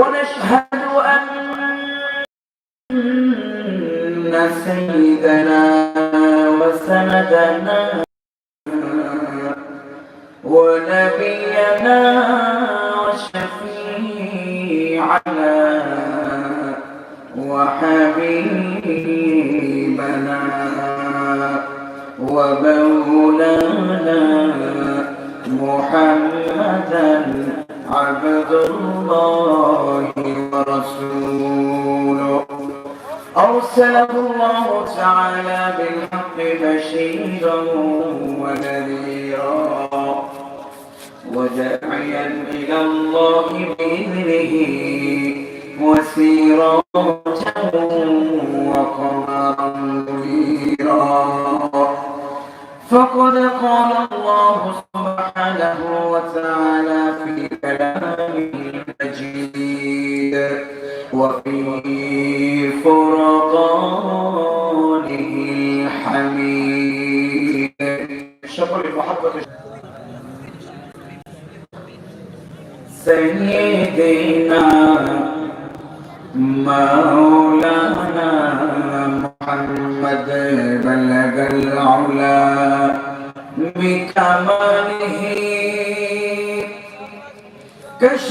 ونشهد أن سيدنا وسندنا ونبينا وشفيعنا وحبيبنا ومولانا محمدا عبد الله ورسوله. أرسله الله تعالى بالحق بشيرا ونذيرا. وداعيا إلى الله بإذنه وسيراجا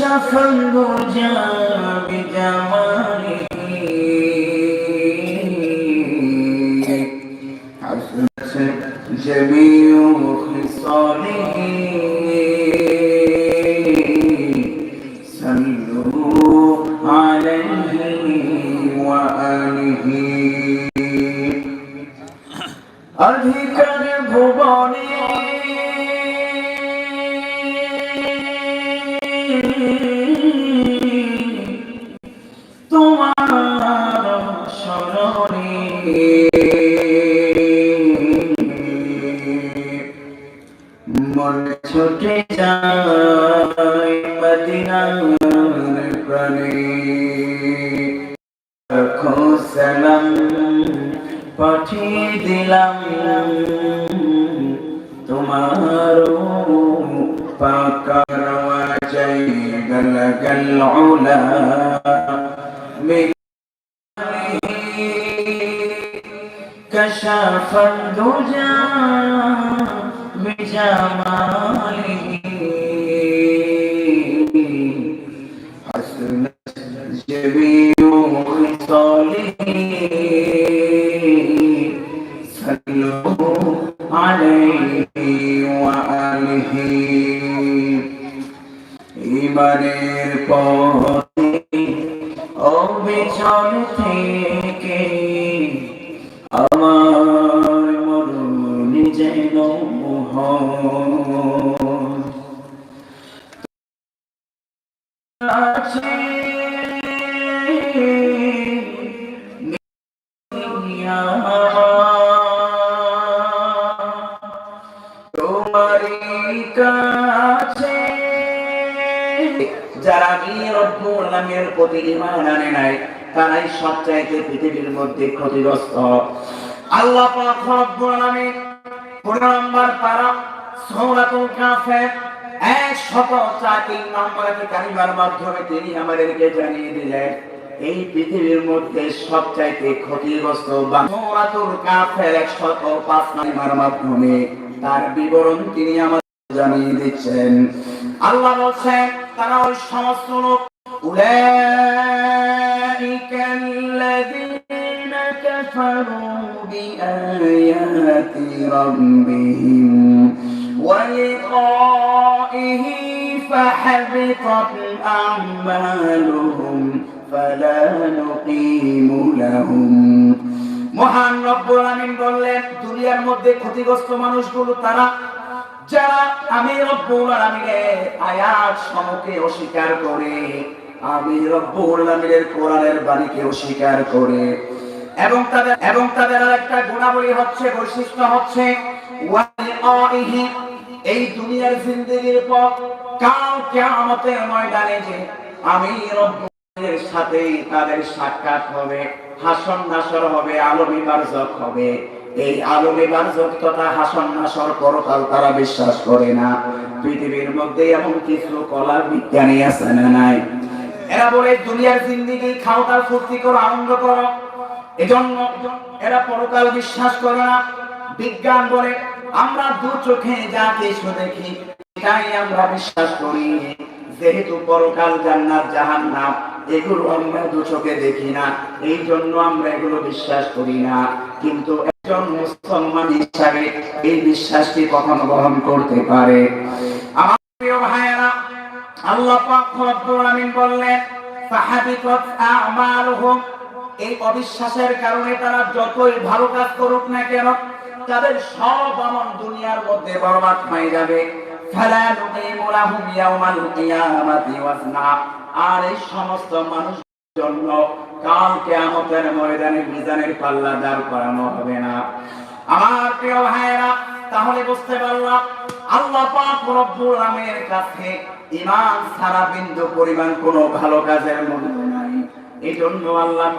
كشف الدجى بجماله حسنت جميع خصاله صلوا عليه وآله অধিকার ভুবনে جيد لك العلا كشف الدجى بجماله রব্বুল প্রতি ঈমান আনে নাই, তারাই সবচাইতে পৃথিবীর মধ্যে ক্ষতিগ্রস্ত। আল্লাহ পাক রব্বুল আলামিন পনেরো নম্বর পারা সূরাতুল কারিমার মাধ্যমে তিনি আমাদেরকে জানিয়ে দিলেন, এই পৃথিবীর মধ্যে সবচাইতে ক্ষতিগ্রস্ত সূরাতুল মাধ্যমে, তার বিবরণ তিনি আমাদের জানিয়ে দিচ্ছেন। আল্লাহ বলছেন, তারা ওই সমস্ত লোক أولئك الذين كفروا بآيات ربهم ولقائه فحبطت أعمالهم فلا نقيم لهم মহান রব্বুল আমিন বললেন দুনিয়ার মধ্যে ক্ষতিগ্রস্ত মানুষগুলো তারা যারা আমি রব্বুল আলামিনের আয়াত সমূহকে অস্বীকার করে আমি রব্বুল আলামিনের কোরআনের বাণীকে অস্বীকার করে এবং তাদের এবং তাদের আরেকটা গুণাবলী হচ্ছে, বৈশিষ্ট্য হচ্ছে এই দুনিয়ার জিন্দেগির পর কাল কিয়ামতের ময়দানে যে আমি রব্বুলের সাথে তাদের সাক্ষাৎ হবে হাসন নাসর হবে, আলমী বারজক হবে। এই আলমী বারজক তথা হাসন নাসর পরকাল তারা বিশ্বাস করে না। পৃথিবীর মধ্যে এমন কিছু কলা বিজ্ঞানী আছে না নাই? এরা বলে দুনিয়ার জিন্দিগি খাও তার ফুর্তি করো, আনন্দ করো। এজন্য এরা পরকাল বিশ্বাস করে না। বিজ্ঞান বলে, আমরা দু চোখে যা কিছু দেখি, সেটাই আমরা বিশ্বাস করি। যেহেতু পরকাল জান্নাত জাহান্নাম, এগুলো আমরা দু চোখে দেখি না। এই জন্য আমরা এগুলো বিশ্বাস করি না। কিন্তু একজন মুসলমান হিসাবে এই বিশ্বাসটি কখনো গ্রহণ করতে পারে। আমার প্রিয় ভাইয়েরা আল্লাহ পাক রব্বুল আলামিন বললেন, ফাহাবিতাত আ'মালুহুম। এই অবিশ্বাসের কারণে তারা যতই ভালো কাজ করুক না কেন, তাদের সব আমল দুনিয়ার মধ্যে বরবাদ হয়ে যাবে। ফালা নুকিমু লাহুম ইয়াওমাল কিয়ামাতি আর এই সমস্ত মানুষ জন্য কাল কিয়ামতের ময়দানে মিজানের পাল্লা দাঁড় করানো হবে না। আমার প্রিয় ভাইয়েরা, তাহলে বুঝতে পারলাম, আল্লাহ পাক রব্বুল আলামিনের কাছে ঈমান ছাড়া বিন্দু পরিমাণ কোনো ভালো কাজের মূল্য নাই। এই জন্য আল্লাহ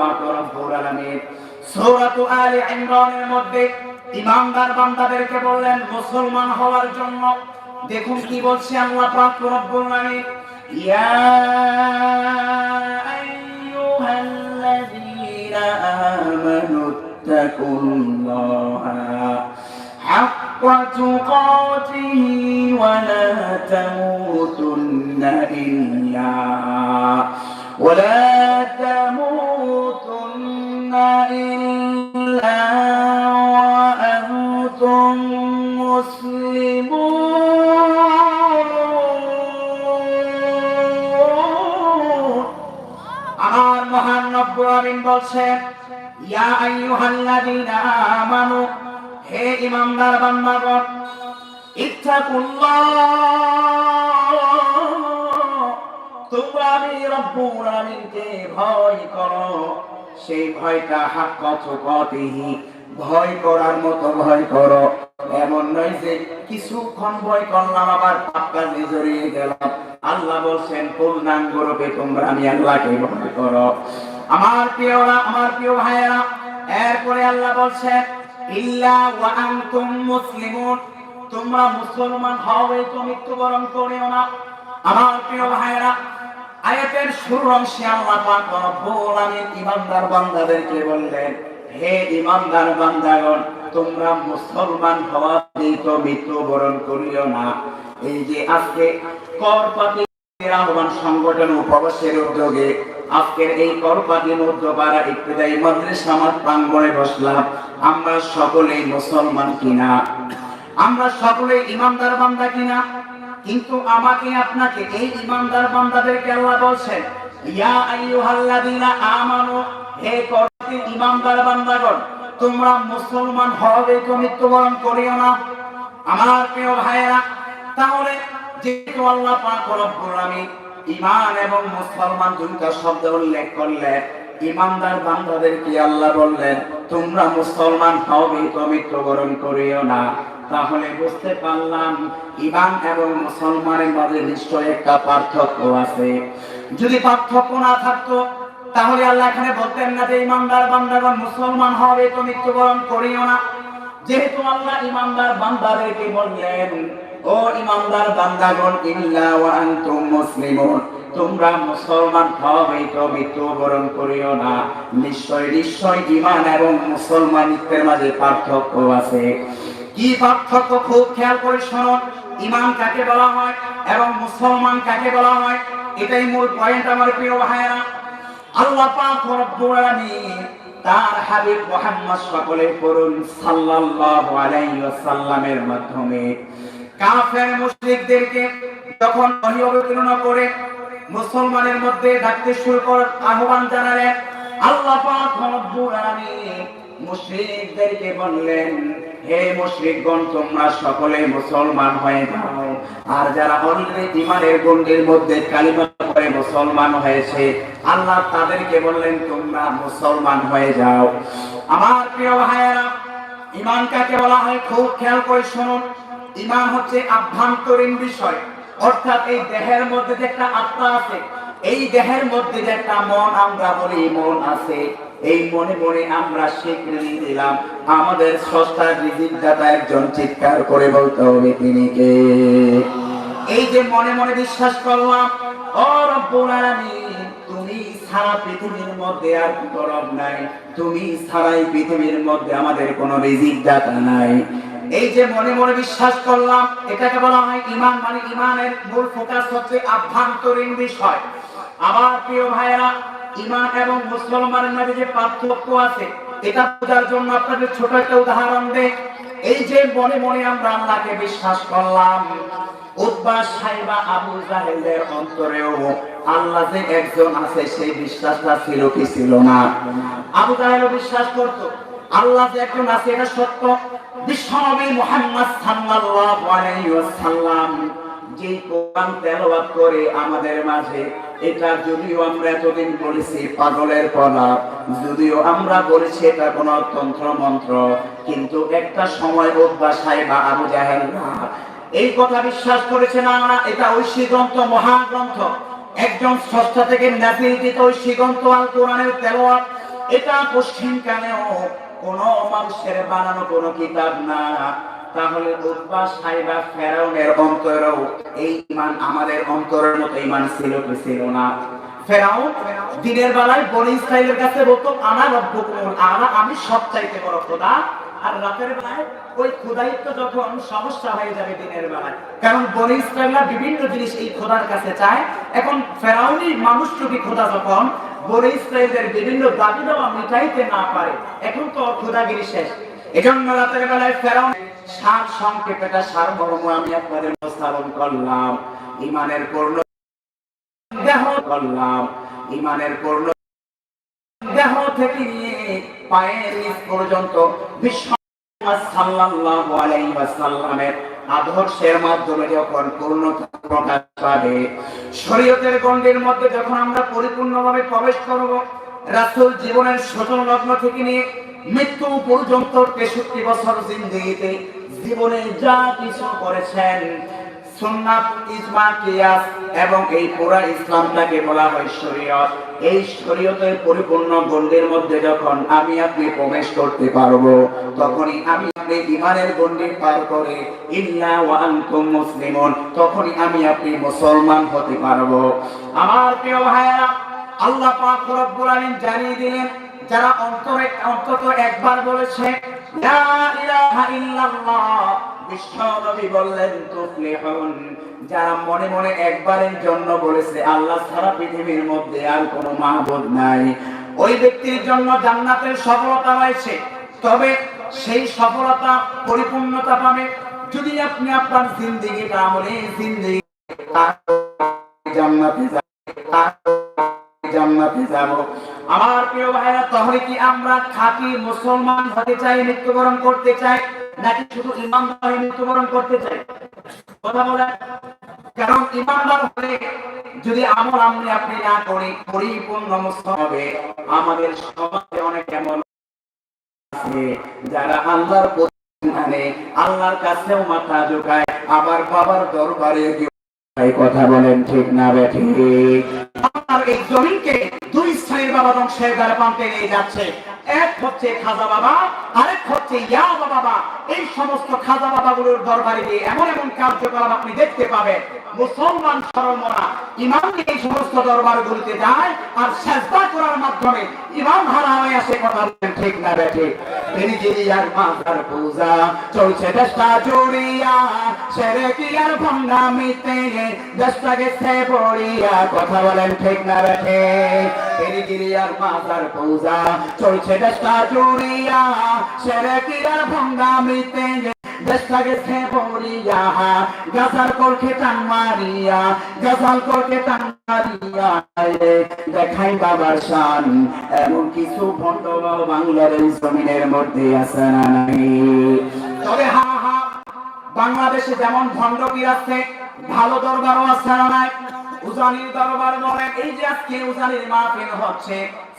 মধ্যে ইমানদার বান্দাদেরকে বললেন, মুসলমান হওয়ার জন্য দেখুন কি বলছে আল্লাহ পাক রব্বুল আলামিন। ইয়া আইয়ুহাল্লাযীনা আমানু তাকুল্লাহা حق تقاته ولا تموتن إلا ولا تموتن إلا وأنتم مسلمون আমার মহান রব্বুল আমিন বলছেন ইয়া আইয়ুহাল্লাযীনা আমানু হে ইমানদার বান্দাগণ, ইত্তাকুল্লাহ। তোমরা আমি রব্বুল আমিনকে ভয় করো। সেই ভয়টা হাক্ক তুকাতিহি ভয় করার মতো ভয় করো। এমন নয় যে কিছুক্ষণ ভয় করলাম, আবার পাপ কাজে জড়িয়ে গেলাম। আল্লাহ বলছেন পূর্ণাঙ্গ রূপে তোমরা আমি আল্লাহকে ভয় করো। আমার প্রিয়রা, আমার প্রিয় ভাইয়েরা, এরপরে আল্লাহ বলছেন ইল্লা ওয়া আনতুম মুসলিমুন। তোমরা মুসলমান হবে তো মৃত্যুবরণ করিও না। আমার প্রিয় ভাইয়েরা, আয়াতের অংশে আল্লাহ পাক রব্বুল ঈমানদার বান্দাদেরকে বললেন, হে ঈমানদার বান্দাগণ, তোমরা মুসলমান হওয়া তো মৃত্যুবরণ করিও না। এই যে আজকে করপাতি আহ্বান সংগঠন উপবাসের উদ্যোগে আজকের এই করপাতি মধ্যপাড়া ইত্যাদি মাদ্রাসা আমার প্রাঙ্গণে বসলাম। আমরা সকলেই মুসলমান কিনা? আমরা সকলে ইমানদার বান্দা কিনা? কিন্তু আমাকে আপনাকে এই ইমানদার বান্দাদেরকে আল্লাহ বলছেন, ইয়া আইয়ুহাল্লাযীনা আমানু, হে করতি ইমানদার বান্দাগণ, তোমরা মুসলমান হবে তো মৃত্যুবরণ করিও না। আমার প্রিয় ভাইয়েরা, তাহলে যেহেতু আল্লাহ পাক রব্বুল আলামিন ঈমান এবং মুসলমান দুইটা শব্দ উল্লেখ করলেন ইমানদার বান্দাদেরকে আল্লাহ বললেন, তোমরা মুসলমান হবে তো মৃত্যুবরণ করিও না। তাহলে বুঝতে পারলাম ইমান এবং মুসলমানের মাঝে নিশ্চয় একটা পার্থক্য আছে। যদি পার্থক্য না থাকতো, তাহলে আল্লাহ এখানে বলতেন না যে ইমানদার বান্দাগণ মুসলমান হবে তো মৃত্যুবরণ করিও না। যেহেতু আল্লাহ ইমানদার বান্দাদেরকে বললেন ও ইমানদার বান্দাগণ, ইল্লা ওয়া আনতুম মুসলিমুন। তোমরা মুসলমান হবে তো মৃত্যুবরণ করিও না। নিশ্চয় নিশ্চয় ইমান এবং মুসলমানিত্বের মাঝে পার্থক্য আছে। কি পার্থক্য খুব খেয়াল করে শুনুন ইমান কাকে বলা হয় এবং মুসলমান কাকে বলা হয়? এটাই মূল পয়েন্ট আমার প্রিয় ভাইয়েরা। আল্লাহ পাক রব্বুল আলামিন তার হাবিব মুহাম্মদ সকলে পড়ুন সাল্লাল্লাহু আলাইহি ওয়াসাল্লামের মাধ্যমে কাফের মুশরিকদেরকে যখন ওহী অবতীর্ণ করে মুসলমানের মধ্যে ডাকতে শুরু করার আহ্বান জানালেন, আল্লাহ পাক রব্বুল আলামিন মুশরিকদেরকে বললেন, হে মুশরিকগণ, তোমরা সকলে মুসলমান হয়ে যাও। আর যারা অলরেডি ইমানের গন্ডির মধ্যে কালিমা পড়ে মুসলমান হয়েছে, আল্লাহ তাদেরকে বললেন, তোমরা মুসলমান হয়ে যাও। আমার প্রিয় ভাইয়েরা ইমান কাকে বলা হয় খুব খেয়াল করে শুনুন। ইমান হচ্ছে আভ্যন্তরীণ বিষয়। অর্থাৎ এই দেহের মধ্যে যে একটা আত্মা আছে, এই দেহের মধ্যে যে একটা মন, আমরা বলি মন আছে। এই মনে মনে আমরা স্বীকৃতি দিলাম। আমাদের স্রষ্টার রিজিক দাতা একজন চিৎকার করে বলতে হবে তিনি কে? এই যে মনে মনে বিশ্বাস করলাম, ও রব্বুল আলামিন, তুমি সারা পৃথিবীর মধ্যে আর গরব নাই। তুমি সারাই পৃথিবীর মধ্যে আমাদের কোনো রিজিক দাতা নাই। এই যে মনে মনে বিশ্বাস করলাম, এটাকে বলা হয় ইমান মানে ইমানের মূল ফোকাস হচ্ছে আভ্যন্তরীণ বিষয়। আমার প্রিয় ভাইয়েরা, ইমান এবং মুসলমানের মাঝে যে পার্থক্য আছে, এটা বোঝার জন্য আপনাদের ছোট একটা উদাহরণ দেই। এই যে মনে মনে আমরা আল্লাহকে বিশ্বাস করলাম উদ্বা সাহেবা আবু জাহেলের অন্তরেও আল্লাহ যে একজন আছে, সেই বিশ্বাসটা ছিল কি ছিল না? আবু জাহেলও বিশ্বাস করত। আল্লাহ একজন আছে, এটা সত্য। বিশ্বনবী মুহাম্মদ সাল্লাল্লাহু আলাইহি ওয়াসাল্লাম যে কোরআন তেলাওয়াত করে আমাদের মাঝে, এটা যদিও আমরা এতদিন বলেছি পাগলের যদিও আমরা বলেছি এটা কোন তন্ত্র মন্ত্র, কিন্তু একটা সময় উদ্বা সাহেবা আবু জাহেল এই কথা বিশ্বাস করেছে না না এটা ঐশী গ্রন্থ। মহাগ্রন্থ একজন স্রষ্টা থেকে নাজিলকৃত ঐশী গ্রন্থ আল কোরআনের তেলাওয়াত। এটা পশ্চিম কানেও কোন মানুষের বানানো কোন কিতাব না। তাহলে ফেরাউনের এই ইমান আমাদের অন্তরের মতো ইমান ছিল কি ছিল না। ফেরাউন দিনের বেলায় বনি ইসরাইলের কাছে বলতো, আনা আলা আমি বড় খোদা। আর রাতের বেলায় ওই খোদাইত্ব যখন সমস্যা হয়ে যাবে দিনের বেলায়। কারণ বনি ইসরাইলরা বিভিন্ন জিনিস এই খোদার কাছে চায়। এখন ফেরাউনি মানুষ যদি খোদা যখন বনি ইসরাইলদের বিভিন্ন দাবি দেওয়া মিটাইতে না পারে, এখন তো খোদাগিরি শেষ। এজন্য রাতের বেলায় ফেরাউন সার সংক্ষেপে এটা সারমর্ম আমি আপনাদের উপস্থাপন করলাম। ইমানের পূর্ণ দেহ করলাম। ইমানের পূর্ণ দেহ থেকে পায়ের নিচ পর্যন্ত বিশ্ব সাল্লাল্লাহু আলাইহি ওয়াসাল্লামের আদর্শের মাধ্যমে যখন পূর্ণতা প্রকাশ পাবে শরীয়তের গণ্ডের মধ্যে যখন আমরা পরিপূর্ণভাবে প্রবেশ করব, রাসূল জীবনের শোষণ লগ্ন থেকে নিয়ে মৃত্যু পর্যন্ত তেষট্টি বছর জিন্দেগিতে জীবনে যা কিছু করেছেন, সুন্নাত, ইজমা, কিয়াস এবং এই পুরা ইসলামটাকে বলা হয় শরীয়ত। এই শরীয়তের পরিপূর্ণ গণ্ডির মধ্যে যখন আমি আপনি প্রবেশ করতে পারব, তখনই আমি আপনি ইমানের গণ্ডি পার করে, ইল্লা ওয়া মুসলিমুন তখনই আমি আপনি মুসলমান হতে পারব। আমার প্রিয় ভাইয়েরা, আল্লাহ পাক রব্বুল আলামিন জানিয়ে দিলেন, যারা অন্তরে, অন্তত একবার বলেছে, লা ইলাহা ইল্লাল্লাহ বিশ্বনবী বললেন, তুফলিহুন যারা মনে মনে একবারের জন্য বলেছে, আল্লাহ সারা পৃথিবীর মধ্যে আর কোনো মাহবুব নাই। ওই ব্যক্তির জন্য জান্নাতের সফলতা রয়েছে। তবে সেই সফলতা, পরিপূর্ণতা পাবে। যদি আপনি আপনার আমলে জিন্দিগি আমার প্রিয় ভাইরা, তাহলে কি আমরা মুসলমান হতে চাই, মৃত্যুবরণ করতে চাই, নাকি শুধু মৃত্যুবরণ করতে চাই? কথা বলেন। কারণ ইমানদার হলে যদি আমল আমি আপনি না করি, পরিপূর্ণ মুসলমান হবে, আমাদের সমাজে অনেক এমন যারা আল্লাহর প্রতিষ্ঠানে আল্লাহর কাছেও মাথা ঝুঁকায়, আবার বাবার দরবারে কথা বলেন, ঠিক না বেঠিক আমার এই জমিনকে দুই শ্রেণির বাবা ধ্বংসের দ্বারা পান্তে নিয়ে যাচ্ছে। এক হচ্ছে খাজা বাবা, আরেক হচ্ছে ইয়া বাবা। এই সমস্ত খাজা বাবাগুলোর দরবারে গিয়ে এমন এমন কার্যকলাপ আপনি দেখতে পাবেন। মুসলমান সরলমনা ইমাম এই সমস্ত দরবারগুলিতে যায় আর সেজদা করার মাধ্যমে ইমাম হারা হয়ে আসে কথা বলেন, ঠিক না বেঠে? তিনি যিনি আর মাথার পূজা, চলছে দেশটা জুড়িয়া, সেরে কি আর ভণ্ডামিতে দেশটা গেছে পড়িয়া কথা বলেন, ঠিক না বেঠে? যিনি আর মাথার পূজা। চলছে দেশটা জুড়িয়া, সেরে কি আর ভণ্ডামিতে দেশটা গেছে পড়িয়া গাছার কলকে টান গাছাল কলকে টান দেখাই বাবার শান, এমন কিছু ভণ্ড বাংলার এই জমিনের মধ্যে আছে না নাই? তবে হা হা, বাংলাদেশে যেমন ভণ্ড আছে ভালো দরবারও আছে না নাই? উজানির দরবার বলেন, এই যে আজকে উজানির মাহফিল হচ্ছে,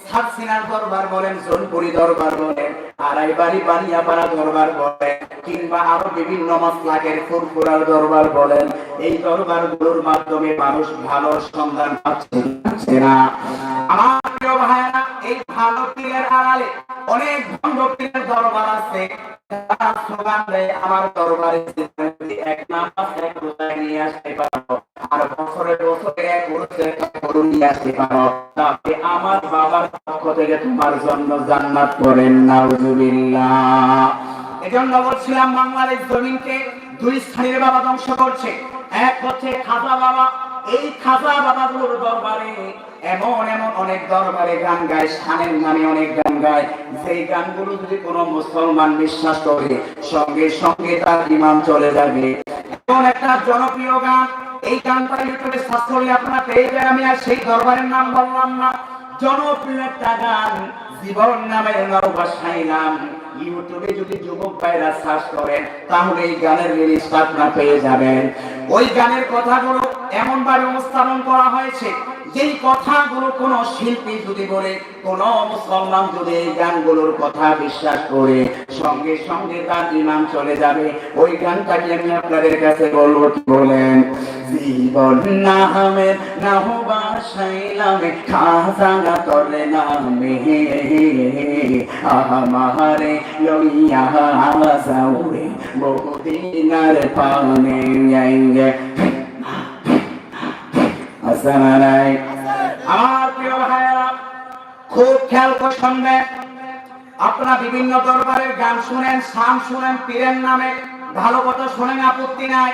সাতসিনার দরবার বলেন, জোনপুরি দরবার বলেন আড়াই বাড়ি বানিয়াপাড়া দরবার বলেন, কিংবা আরও বিভিন্ন মাসলাকের ফুরফুরার দরবার বলেন, এই দরবারগুলোর মাধ্যমে মানুষ ভালো সন্ধান পাচ্ছে পাচ্ছে না। আমার প্রিয় ভাইয়েরা এই ভালো পীরের আড়ালে অনেক ভণ্ড পীরের দরবার আছে। তারা দেয়, আমার দরবারে এক নামাজ, এক নিয়ে আসতে পারো, আর বছরে বছরে এক নিয়ে আসতে পারো আমার বাবার পক্ষ থেকে তোমার জন্য জান্নাত করেন নাউজুবিল্লাহ এজন্য বলছিলাম বাংলাদেশ জমিনকে দুই শ্রেণির বাবা ধ্বংস করছে। এক হচ্ছে খাজা বাবা। এই খাজা বাবাগুলোর দরবারে এমন এমন অনেক দরবারে গান গায় শানের নামে অনেক গান গায়। সেই গানগুলো যদি কোনো মুসলমান বিশ্বাস করে, সঙ্গে সঙ্গে তার ইমান চলে যাবে। এমন একটা জনপ্রিয় গান, এই গানটা ইউটিউবে সার্চ করলে আপনারা পেয়ে যাবেন। আমি আর সেই দরবারের নাম বললাম না। জনপ্রিয় একটা গান জীবন নামের নরবাসাইলাম ইউটিউবে যদি যুবক ভাইরা সার্চ করেন, তাহলে এই গানের লিরিক্সটা আপনারা পেয়ে যাবেন। ওই গানের কথাগুলো এমন ভাবে উপস্থাপন করা হয়েছে, যেই কথাগুলো কোন শিল্পী যদি বলে, কোন মুসলমান যদি এই গানগুলোর কথা বিশ্বাস করে, সঙ্গে সঙ্গে তার ইমান চলে যাবে। ওই গানটাকে আমি আপনাদের কাছে বলব, কি বলেন? জীবন নামে নাহবা খাজানা তরে নামে। আমার প্রিয় খুব খেয়াল করে শুনবেন আপনারা বিভিন্ন দরবারের গান শুনেন শাম শুনেন, পীরের নামে ভালো কথা শুনেন আপত্তি নাই।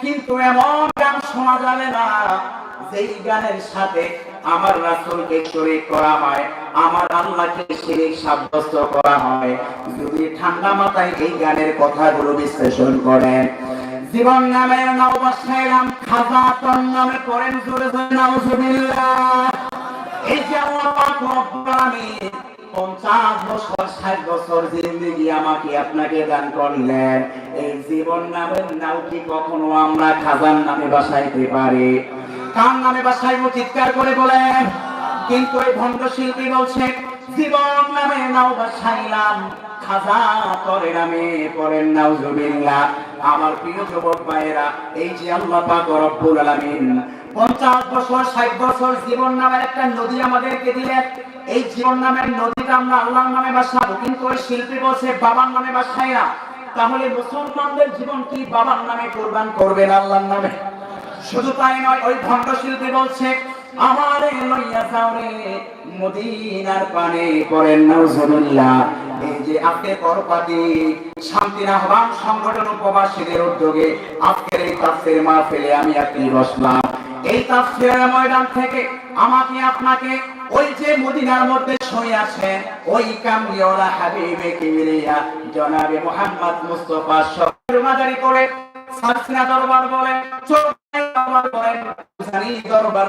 কিন্তু এমন গান শোনা যাবে না। যেই গানের সাথে আমার রাসূলকে শরীক করা হয়, আমার আল্লাহকে শিরিক সাব্যস্ত করা হয়, যদি ঠান্ডা মাথায় এই গানের কথাগুলো বিশ্লেষণ করেন। জীবন নামের নবসাইলাম খাজা তোর নামে পড়েন জোরে জোরে, নাউজুবিল্লাহ। এই যে আল্লাহ পাক রব্বুল পঞ্চাশ বছর, ষাট বছর জিন্দগি আমাকে আপনাকে দান করলেন। এই জীবন নামের নাও কি কখনো আমরা খাজার নামে বাসাইতে পারি? কার নামে বাসাইব চিৎকার করে বলেন কিন্তু এই ভণ্ড শিল্পী বলছে, জীবন নামে নাও বাসাইলাম একটা নদী আমাদেরকে দিলেন। এই জীবন নামের নদীটা আমরা নামে শিল্পী বলছে, বাবার নামে বাসাই না। তাহলে মুসলমানদের জীবন কি বাবার নামে কোরবান করবেন আল্লাহর নামে? শুধু তাই নয়, ওই ভণ্ড শিল্পী বলছে, আমারে লইয়া মদিনার পানে করেন নাউজুবিল্লাহ এই যে আজকে করপাতি শান্তির আহ্বান সংগঠন উপবাসীদের উদ্যোগে আজকের এই আমি আপনি বসলাম। এই ময়দান থেকে আমাকে আপনাকে ওই যে মদিনার মধ্যে শুয়ে আছেন, ওই কামলিওয়ালা হাবিবে কিবরিয়া, জনাবে মোহাম্মদ মুস্তাফা সরকার মাজারি করে সালসিনা দরবার দরবার দরবার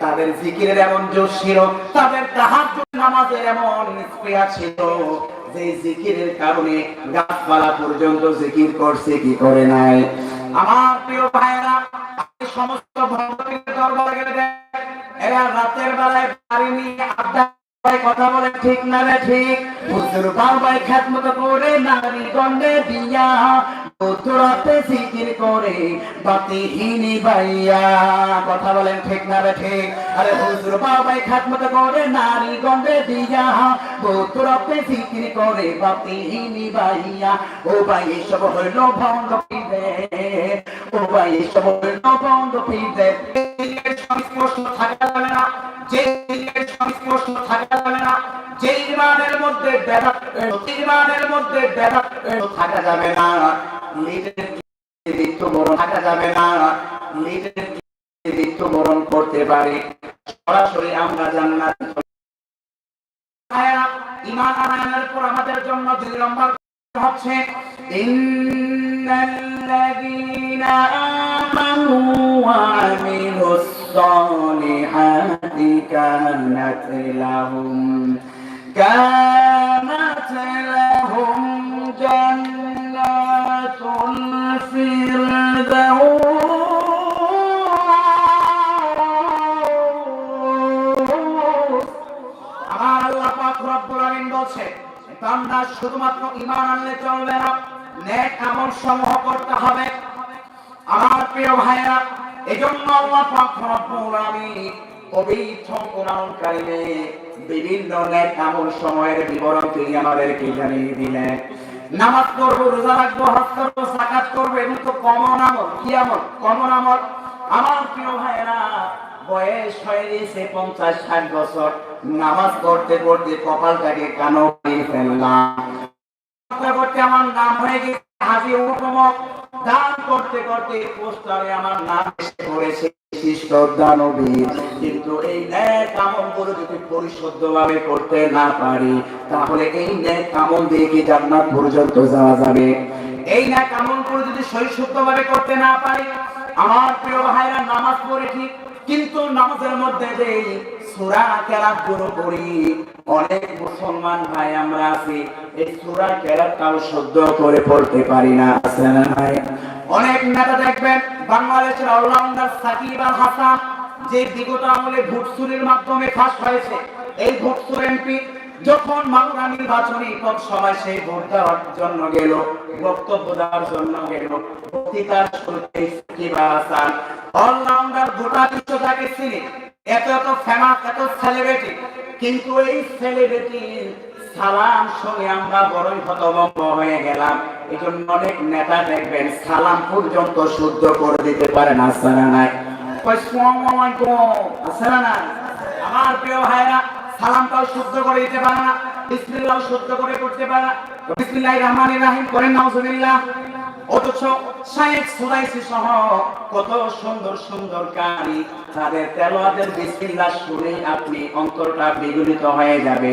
তাদের জিকিরের এমন জোশ ছিল, তাদের তাহাজ্জুদ নামাজের এমন স্পৃহা ছিল, যে জিকিরের কারণে গাছপালা পর্যন্ত জিকির করছে কি করে নাই। আমার প্রিয় ভাইরা সমস্ত ভক্তদের দরবারে গেলে এরা রাতের বেলায় বাড়ি নিয়ে আড্ডা ভাই কথা বলে ঠিক না রে ঠিক? হুজুর বাবাই খ্যাতমত করে নারী গন্ডে দিয়া তোরাতে জিকির করে, বাতিহীনি বাইয়া কথা বলেন ঠিক না ঠিক? আরে হুজুর বাবাই খ্যাতমত করে, নারী গন্ডে দিয়া। তোরাতে জিকির করে, বাতিহীনি বাইয়া ও ভাই, এসব হইল ভঙ্গ পিদে ও ভাই, এসব হইল ভঙ্গ পিদে সংস্পর্শ থাকা যাবে না যে মধ্যে ইমানের মধ্যে থাকা যাবে না। লিডের মৃত্যুবরণ থাকা যাবে না। লিডের মৃত্যুবরণ করতে পারি। সরাসরি আমরা জান্নাত আমাদের জন্য দুই নম্বর হচ্ছে, ইন্নাল্লাযীনা আল্লাহ পাক রব্বুল আলামিন বলছে বান্দা শুধুমাত্র ঈমান আনলে চলবে না, নেক আমল সমূহ করতে হবে। আমার প্রিয় ভাইরা এজন্য আল্লাহ পাক রব্বুল আলামিন পবিত্র কোরআন বিভিন্ন নেক আমল সময়ের বিবরণ তিনি আমাদেরকে জানিয়ে দিলেন। নামাজ পড়ব, রোজা রাখব হজ করব সাকাত করব এগুলো তো কমন আমল। কি আমল? কমন আমল? আমার প্রিয় ভাইরা বয়স হয়ে গেছে পঞ্চাশ ষাট বছর। নামাজ পড়তে পড়তে কপালটাকে কানো ফেললাম। করতে করতে আমার নাম হয়ে গেছে হাজি উপমক দান করতে করতে পোস্টারে আমার নাম এসে পড়েছে। কিন্তু এই ন্যাক আমলগুলো যদি পরিশুদ্ধ ভাবে করতে না পারি, তাহলে এই ন্যাক আমল দিয়ে কি জান্নাত পর্যন্ত যাওয়া যাবে? এই ন্যাক আমলগুলো যদি সহিশুদ্ধ ভাবে করতে না পারি, আমার প্রিয় ভাইরা, নামাজ পড়ে কিন্তু নামাজের মধ্যে যে সূরা কেরাতগুলো পড়ি, অনেক মুসলমান ভাই আমরা আছি, এই সূরা কেরাতটাও শুদ্ধ করে পড়তে পারি না। আছে ভাই? অনেক নেতা দেখবেন, বাংলাদেশের অলরাউন্ডার সাকিব আল হাসান, যে বিগত আমলে ভোটসুরির মাধ্যমে ফাঁস হয়েছে, এই ভোটসুর এমপি যখন মাগুরা নির্বাচনী পদ সভায় সেই ভোট দেওয়ার জন্য গেল, বক্তব্য দেওয়ার জন্য গেল বক্তৃতার শুরুতে সাকিব আল হাসান, অলরাউন্ডার গোটা বিশ্ব তাকে চিনি, এত এত ফেমাস এত সেলিব্রিটি কিন্তু এই সেলিব্রিটি সালাম শুনে আমরা বড়ই হতভম্ব হয়ে গেলাম। এই অনেক নেতা দেখবেন সালাম পর্যন্ত শুদ্ধ করে দিতে পারে না নাই? আমার প্রিয় ভাইরা সালামটাও শুদ্ধ করে দিতে পারে না বিসমিল্লাহ শুদ্ধ করে করতে পারে না। করেন অথচ সহ কত সুন্দর সুন্দর কারি, তাদের বিসমিল্লাহ শুনেই আপনি অন্তরটা বিগলিত হয়ে যাবে।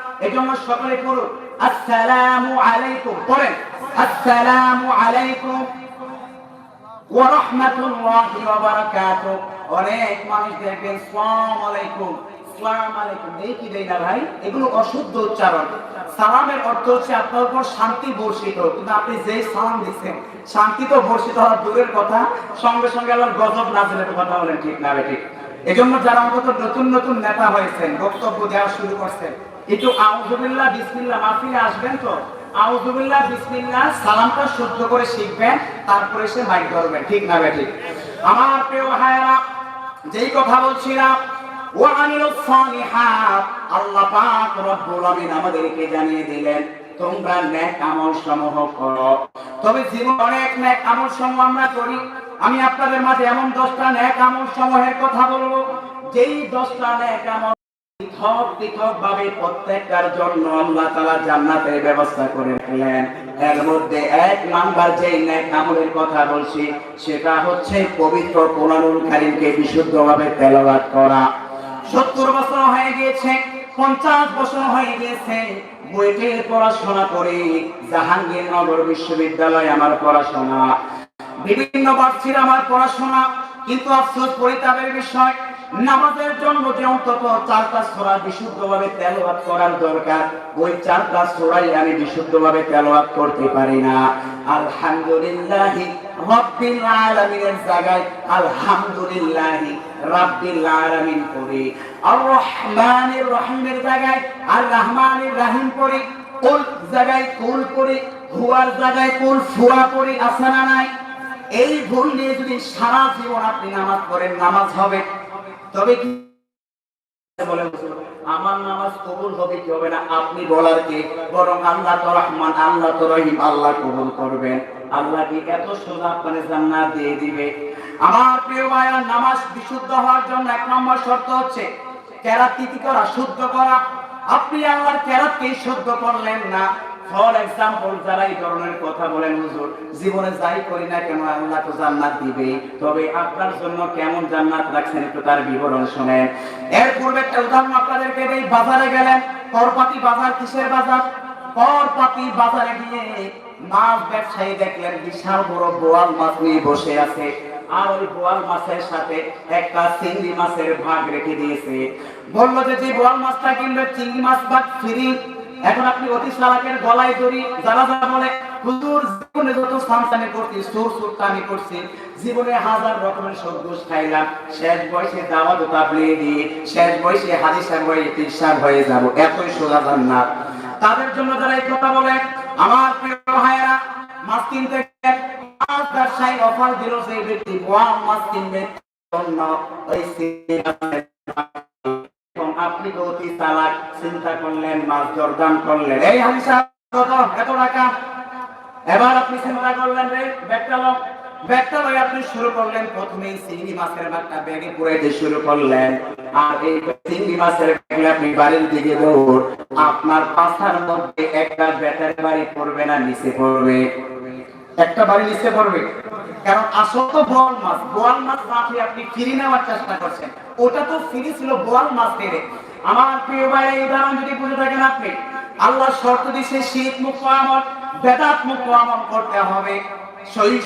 এই জন্য সকলে আসসালামু আলাইকুম। আসসালামু আলাইকুম। ওয়া বারাকাতুহু। অনেক মানুষ দেখবেন আসসালামু আলাইকুম আসসালামু আলাইকুম। দেই না ভাই? এগুলো অশুদ্ধ উচ্চারণ। সালামের অর্থ হচ্ছে আপনার উপর শান্তি বর্ষিত। কিন্তু আপনি যে সালাম দিচ্ছেন, শান্তি তো বর্ষিত হওয়ার দূরের কথা। সঙ্গে সঙ্গে আবার গজব নাজিলের কথা বলেন, ঠিক না ঠিক? এজন্য যারা অন্তত নতুন নতুন নেতা হয়েছেন, বক্তব্য দেওয়া শুরু করছেন একটু আউযুবিল্লাহ, বিসমিল্লাহ মাহফিলে আসবেন তো? আউযুবিল্লাহ, বিসমিল্লাহ, সালামটা শুদ্ধ করে শিখবেন, তারপরে সে মাইক ধরবেন ঠিক না ঠিক আমার প্রিয় ভাইয়েরা, যেই কথা বলছিলাম আল্লাহ পাক রব্বুল আমিন আমাদেরকে জানিয়ে দিলেন, তোমরা আমল সমূহ করো। তবে আমল সমূহ আমরা করি। আমি আপনাদের মাঝে এমন দশটা নেক আমল সমূহের কথা বলব। যেই দশটা নেক আমল পৃথক পৃথক ভাবে প্রত্যেকটার জন্য আল্লাহ জান্নাতের ব্যবস্থা করে রাখলেন এর মধ্যে এক নাম্বার নেক আমলের কথা বলছি, সেটা হচ্ছে পবিত্র কারীমকে বিশুদ্ধভাবে করা। সত্তর বছর হয়ে গিয়েছে, পঞ্চাশ বছর হয়ে গিয়েছে, বুয়েটের পড়াশোনা করে জাহাঙ্গীরনগর বিশ্ববিদ্যালয়ে আমার পড়াশোনা। বিভিন্ন বার্ষিক আমার পড়াশোনা, কিন্তু আফসোস পরিতাপের বিষয় নামাজের জন্য যে অন্তত চারটা সোরা বিশুদ্ধভাবে তেলাওয়াত করার দরকার, ওই চারটা সোরাই আমি বিশুদ্ধভাবে তেলাওয়াত করতে পারি না। আলহামদুলিল্লাহ জায়গায় আলহামদুলিল্লাহ করি আর জায়গায় আর রহমানির রহিম করি কুল জায়গায় কুল করি হুয়ার জায়গায় কুল ফুয়া করি আছে না নাই? এই ভুল নিয়ে যদি সারা জীবন আপনি নামাজ করেন নামাজ হবে। তবে কি আমার নামাজ কবুল হবে কি হবে না? আপনি বলার বরং আল্লাহ তো রহমান, আল্লাহ তো রহিম, আল্লাহ কবুল করবেন। আল্লাহ কি এত সোজা জান্নাত দিয়ে দিবে? আমার প্রিয় ভাইয়া, নামাজ বিশুদ্ধ হওয়ার জন্য এক নম্বর শর্ত হচ্ছে কেরাত করা, শুদ্ধ করা। আপনি আল্লাহর কেরাতকে শুদ্ধ করলেন না। ফর এক্সাম্পল যারা এই ধরনের কথা বলেন, হুজুর, জীবনে যাই করি না কেন আল্লাহ তো জান্নাত দিবে। তবে আপনার জন্য কেমন জান্নাত রাখছেন একটু তার বিবরণ শুনেন। এর পূর্বে একটা উদাহরণ আপনাদেরকে এই বাজারে গেলেন, করপাতি বাজার, কিসের বাজার? করপাতি বাজারে গিয়ে মাছ ব্যবসায়ী দেখলেন, বিশাল বড় বোয়াল মাছ নিয়ে বসে আছে। আর ওই বোয়াল মাছের সাথে একটা চিংড়ি মাছের ভাগ রেখে দিয়েছে। বলল যে যে বোয়াল মাছটা কিনবে, চিংড়ি মাছ ভাগ ফ্রি এখন আপনি অতি সালাকের গলায় দড়ি যারা বলে, হুজুর, জীবনে যত সামসানি করছি সুর সুরটা আমি করছি জীবনে হাজার রকমের সবুজ খাইলাম, শেষ বয়সে দাওয়াত তাবলিয়ে দিয়ে শেষ বয়সে হাদিসের বয়ে তিরসার হয়ে যাব, এতই সোজা জান্নাত। তাদের জন্য যারা এই কথা বলে, আমার প্রিয় ভাইয়েরা কিনতে গেলে পাঁচ ব্যবসায়ী অফার দিল সেই ব্যক্তি ওয়ান মাছ কিনবে জন্য ওই আপনি অতি চালাক, চিন্তা করলেন, মাছ দরদাম করলেন। এই এত টাকা? এবার আপনি চিন্তা করলেন রে, ব্যাগটা লোক ব্যাগটা লই আপনি শুরু করলেন চিংড়ি মাছের ব্যাগটা ব্যাগে পুরাইতে শুরু করলেন। আর এই চিংড়ি মাছের ব্যাগে আপনি বাড়ির দিকে দৌড়, আপনার পাশার মধ্যে একটা ব্যাটারি বাড়ি পড়বে না, নিচে পড়বে। একটা বাড়ি নিচে পড়বে। কারণ আসল তো বোয়াল মাছ। বোয়াল মাছ মাঠে আপনি ফিরি নেওয়ার চেষ্টা করছেন। ওটা তো ফিরি ছিল বোয়াল মাছ দিয়ে। আমার প্রিয় ভাই, এই উদাহরণ যদি বুঝে থাকেন আপনি আল্লাহ শর্ত দিছে শীত মুক্ত আমল বেদাত মুক্ত আমল করতে হবে। শহীদ